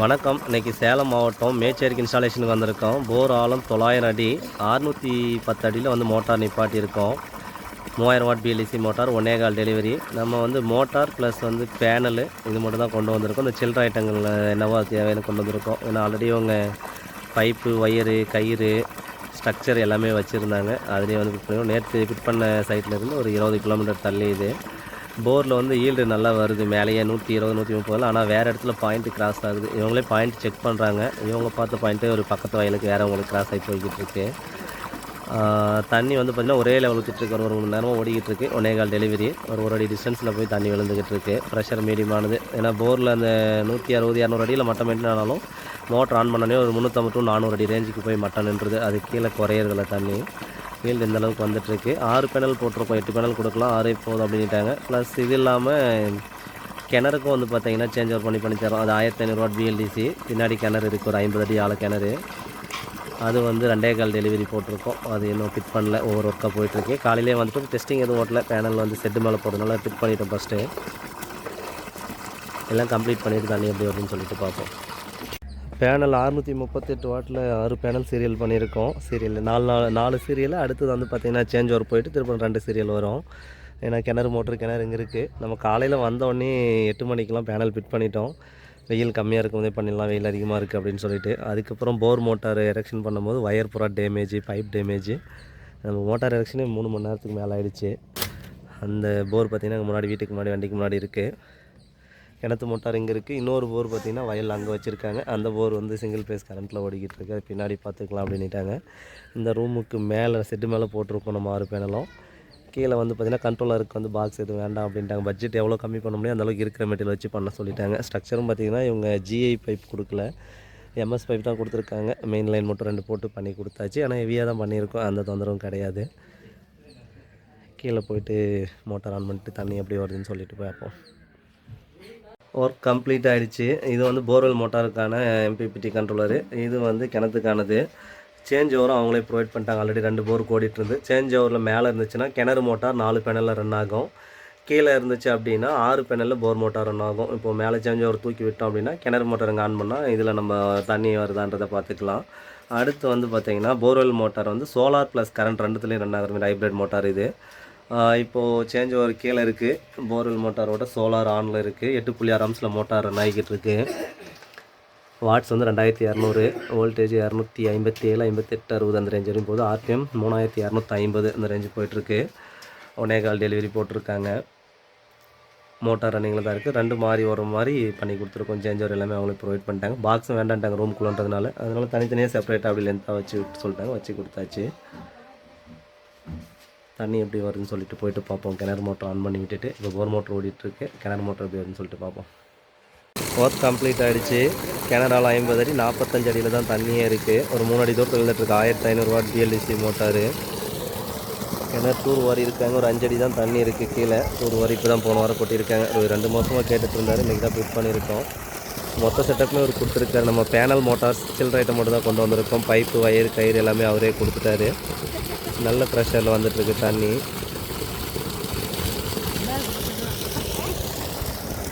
வணக்கம். இன்னைக்கு சேலம் மாவட்டம் மேச்சேரிக்கு இன்ஸ்டாலேஷனுக்கு வந்திருக்கோம். போர் ஆழம் தொள்ளாயிரம் அடி அறுநூற்றி பத்து அடியில் வந்து மோட்டார் நிப்பாட்டியிருக்கோம். மூவாயிரம் வாட் பிஎல்இசி மோட்டார் ஒன்னே கால் டெலிவரி நம்ம வந்து மோட்டார் ப்ளஸ் வந்து பேனலு இது மட்டும் தான் கொண்டு வந்திருக்கோம். இந்த சில்லற ஐட்டங்கள் என்னவோ தேவையான கொண்டு வந்திருக்கோம். ஏன்னா ஆல்ரெடி அவங்க பைப்பு ஒயரு கயிறு ஸ்ட்ரக்சர் எல்லாமே வச்சுருந்தாங்க. அதுலேயே வந்து ஃபிட் பண்ணி நேற்று ஃபிட் பண்ண சைட்டில் இருந்து ஒரு இருபது கிலோமீட்டர் தள்ளி இது. போரில் வந்து ஈல்டு நல்லா வருது. மேலேயே நூற்றி இருபது நூற்றி முப்பதில். ஆனால் வேறு இடத்துல பாயிண்ட் கிராஸ் ஆகுது. இவங்களே பாயிண்ட் செக் பண்ணுறாங்க இவங்க பார்த்த பாயிண்ட்டு ஒரு பக்கத்து வயலுக்கு வேறு அவங்களுக்கு கிராஸ் ஆகி போய்கிட்டு இருக்கு. தண்ணி வந்து பார்த்திங்கன்னா ஒரே லெவல் ஊற்றிட்டு ஒரு ஒரு மணி நேரமாக ஓடிக்கிட்டு இருக்கு. ஒன்னே கால் டெலிவரி ஒரு ஒரு அடி டிஸ்டன்ஸில் போய் தண்ணி விழுந்துக்கிட்டு இருக்கு. ப்ரெஷர் மீடியமானது. ஏன்னா போரில் அந்த நூற்றி அறுபது இரநூறு அடியில் மட்டம் மெயின்டைன் ஆனாலும் மோட்டர் ஆன் பண்ணனே ஒரு முந்நூற்றம்பது டு நானூறு அடி ரேஞ்சுக்கு போய் மட்டம் நின்றுது. அது கீழே குறையிறதில்ல தண்ணி. ஃபீல்டு இந்த அளவுக்கு வந்துட்டுருக்கு. ஆறு பேனல் போட்டிருக்கோம் எட்டு பேனல் கொடுக்கலாம் ஆறே போதும் அப்படின்ட்டாங்க ப்ளஸ் இது இல்லாமல் கிணறுக்கும் வந்து பார்த்தீங்கன்னா சேஞ்ச் ஓவர் பண்ணி பண்ணி தரோம். அது ஆயிரத்தி ஐநூறுரூவா பிஎல்டிசி பின்னாடி கிணறு இருக்குது ஒரு ஐம்பது அடி ஆள கிணறு. அது வந்து ரெண்டே கால் டெலிவரி போட்டிருக்கோம். அது இன்னும் ஃபிட் பண்ணல ஒவ்வொரு ஒர்க்காக போயிட்டுருக்கு. காலையிலே வந்துட்டு டெஸ்டிங் எதுவும் ஓட்டல. பேனல் வந்து செட்டு மேலே போடுறதுனால ஃபிட் பண்ணிட்டோம் ஃபஸ்ட்டு எல்லாம் கம்ப்ளீட் பண்ணிட்டு தண்ணி எப்படி வருதுன்னு சொல்லிட்டு பார்ப்போம். பேனல் அறுநூற்றி முப்பத்தெட்டு வாட்டில் ஆறு பேனல் சீரியல் பண்ணியிருக்கோம். சீரியல் நாலு நாலு நாலு சீரியல் அடுத்தது வந்து பார்த்திங்கன்னா சேஞ்ச் ஓவர் போயிட்டு திரும்ப ரெண்டு சீரியல் வரும். ஏன்னா கிணறு மோட்ரு கிணறு இங்கே இருக்குது நம்ம காலையில் வந்தோடனே எட்டு மணிக்கெலாம் பேனல் ஃபிட் பண்ணிட்டோம். வெயில் கம்மியாக இருக்கும்போதே பண்ணிடலாம் வெயில் அதிகமாக இருக்குது அப்படின்னு சொல்லிட்டு. அதுக்கப்புறம் போர் மோட்டார் எரெக்ஷன் பண்ணும்போது ஒயர் பூரா டேமேஜ் பைப் டேமேஜ் நம்ம மோட்டார் எரெக்ஷனே மூணு மணி நேரத்துக்கு மேலே ஆயிடுச்சு. அந்த போர் பார்த்திங்கன்னா முன்னாடி வீட்டுக்கு முன்னாடி வண்டிக்கு முன்னாடி இருக்குது கிணத்து மோட்டார் இங்கே இருக்குது இன்னொரு போர் பார்த்திங்கன்னா வயல் அங்கே வச்சுருக்காங்க. அந்த போர் வந்து சிங்கிள் ஃபேஸ் கரண்ட்டில் ஓடிக்கிட்டு இருக்கு. பின்னாடி பார்த்துக்கலாம் அப்படின்ட்டாங்க இந்த ரூமுக்கு மேலே செட்டு மேலே போட்டிருக்கோம் நம்ம ஆறு பேனலும் கீழே வந்து பார்த்திங்கன்னா கண்ட்ரோலருக்கு வந்து பாக்ஸ் எதுவும் வேண்டாம் அப்படின்ட்டாங்க. பட்ஜெட் எவ்வளோ கம்மி பண்ண முடியும்? அந்தளவுக்கு இருக்கிற மெட்டீரியல் வச்சு பண்ண சொல்லிட்டாங்க. ஸ்ட்ரக்சரும் பார்த்திங்கன்னா இவங்க ஜிஐ பைப் கொடுக்கல. எம்எஸ் பைப் தான் கொடுத்துருக்காங்க. மெயின் லைன் மட்டும் ரெண்டு போட்டு பண்ணி கொடுத்தாச்சு. ஆனால் ஹெவியாக தான் பண்ணியிருக்கோம். அந்த தொந்தரவும் கிடையாது. கீழே போயிட்டு மோட்டார் ஆன் பண்ணிட்டு தண்ணி எப்படி வருதுன்னு சொல்லிட்டு பார்ப்போம். ஒர்க் கம்ப்ளீட் ஆகிடுச்சு இது வந்து போர்வெல் மோட்டாருக்கான எம்பிபிடி கண்ட்ரோலரு இது வந்து கிணத்துக்கானது. சேஞ்ச் ஓவரும் அவங்களே ப்ரொவைட் பண்ணிட்டாங்க. ஆல்ரெடி ரெண்டு போர் ஓடிட்டு இருந்து. சேஞ்ச் ஓவரில் மேலே இருந்துச்சுன்னா கிணறு மோட்டார் நாலு பேனலில் ரன் ஆகும். கீழே இருந்துச்சு அப்படின்னா ஆறு பேனலில் போர் மோட்டார் ரன் ஆகும். இப்போ மேலே சேஞ்ச் ஓவர் தூக்கி விட்டோம் அப்படின்னா கிணறு மோட்டார் இங்கே ஆன் பண்ணால் இதில் நம்ம தண்ணி வருதான்றதை பார்த்துக்கலாம். அடுத்து வந்து பார்த்திங்கன்னா போர்வெல் மோட்டார் வந்து சோலார் ப்ளஸ் கரண்ட் ரெண்டுத்துலேயும் ரன் ஆகிற மாதிரி ஹைப்ரிட் மோட்டார் இது. இப்போது சேஞ்ச் ஓவர் கீழே இருக்குது போர்வெல் மோட்டாரோட சோலார் ஆனில் இருக்குது எட்டு புள்ளி ஆறு அம்ஸில் மோட்டார் ரன் ஆகிக்கிட்டு இருக்கு. வாட்ஸ் வந்து ரெண்டாயிரத்தி இரநூறு வோல்டேஜ் இரநூத்தி ஐம்பத்தி ஏழு ஐம்பத்தெட்டு அறுபது அந்த ரேஞ்ச் வரையும் போது ஆர்பிஎம் மூணாயிரத்தி இரநூத்தி ஐம்பது அந்த ரேஞ்சு போயிட்டுருக்கு ஒன்னே கால் டெலிவரி போட்டிருக்காங்க. மோட்டார் ரன்னிங்கில் தான் இருக்குது ரெண்டு மாறி வர மாதிரி பண்ணி கொடுத்துருக்கோம். சேஞ்ச் ஓவர் எல்லாமே அவங்களுக்கு ப்ரொவைட் பண்ணிட்டாங்க. பாக்ஸும் வேண்டான்ட்டாங்க ரூம்குள்ளன்றதுனால அதனால தனித்தனியாக செப்பரேட்டாக அப்படி லென்த்தாக வச்சு விட்டு சொல்லிட்டாங்க. வச்சு கொடுத்தாச்சு. தண்ணி எப்படி வருதுன்னு சொல்லிட்டு போயிட்டு பார்ப்போம். கிணறு மோட்டர் ஆன் பண்ணி விட்டுட்டு இப்போ போர் மோட்டர் ஓடிட்டுருக்கு. கிணறு மோட்டர் எப்படி வருதுன்னு சொல்லிட்டு பார்ப்போம். ஒர்க் கம்ப்ளீட் ஆகிடுச்சு கிணறால் ஐம்பது அடி நாற்பத்தஞ்சு அடியில் தான் தண்ணியே இருக்குது ஒரு மூணு அடி தூரத்தில் விழுந்துட்டுருக்கு. ஆயிரத்தி ஐநூறுரூவா டிஎல்டிசி மோட்டாரு கிணறு டூர் வாரி இருக்காங்க. ஒரு அஞ்சடி தான் தண்ணி இருக்குது கீழே. டூர் வாரி இப்போ தான் போன வாரம் கொட்டியிருக்காங்க. ஒரு ரெண்டு மாதமாக கேட்டுட்டு இருந்தார். இன்றைக்கி தான் பிக் பண்ணியிருக்கோம். மொத்த செட்டப்புமே அவர் கொடுத்துருக்காரு. நம்ம பேனல் மோட்டார்ஸ் சில்லற ஐட்டம் மட்டும் தான் கொண்டு வந்திருக்கோம். பைப்பு வயர் கயிறு எல்லாமே அவரே கொடுத்துட்டாரு. நல்ல ப்ரெஷரில் வந்துட்டுருக்கு தண்ணி.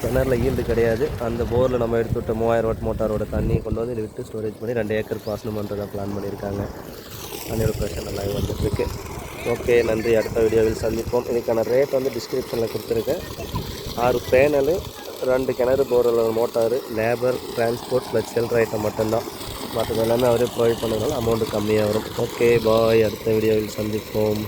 கிணறுல ஈல்டு கிடையாது. அந்த போரில் நம்ம எடுத்து விட்ட மூவாயிரம் வாட் மோட்டாரோட தண்ணி கொண்டு வந்து இதை விட்டு ஸ்டோரேஜ் பண்ணி ரெண்டு ஏக்கர் பாசனம் பண்ணுறதா பிளான் பண்ணியிருக்காங்க. தண்ணியோட ப்ரெஷர் நல்லாவே வந்துட்டுருக்கு. ஓகே நன்றி. அடுத்த வீடியோவில் சந்திப்போம். இதுக்கான ரேட் வந்து டிஸ்கிரிப்ஷனில் கொடுத்துருக்கேன். ஆறு பேனலு ரெண்டு கிணறு போரில் மோட்டாரு லேபர் டிரான்ஸ்போர்ட் ப்ளஸ் செல்ற ஐட்டம் மட்டும்தான். மற்றது எல்லாமே அவரே ப்ரொவைட் பண்ணுறதுனால அமௌண்ட்டு கம்மியாக வரும். ஓகே பாய் அடுத்த வீடியோவில் சந்திப்போம்.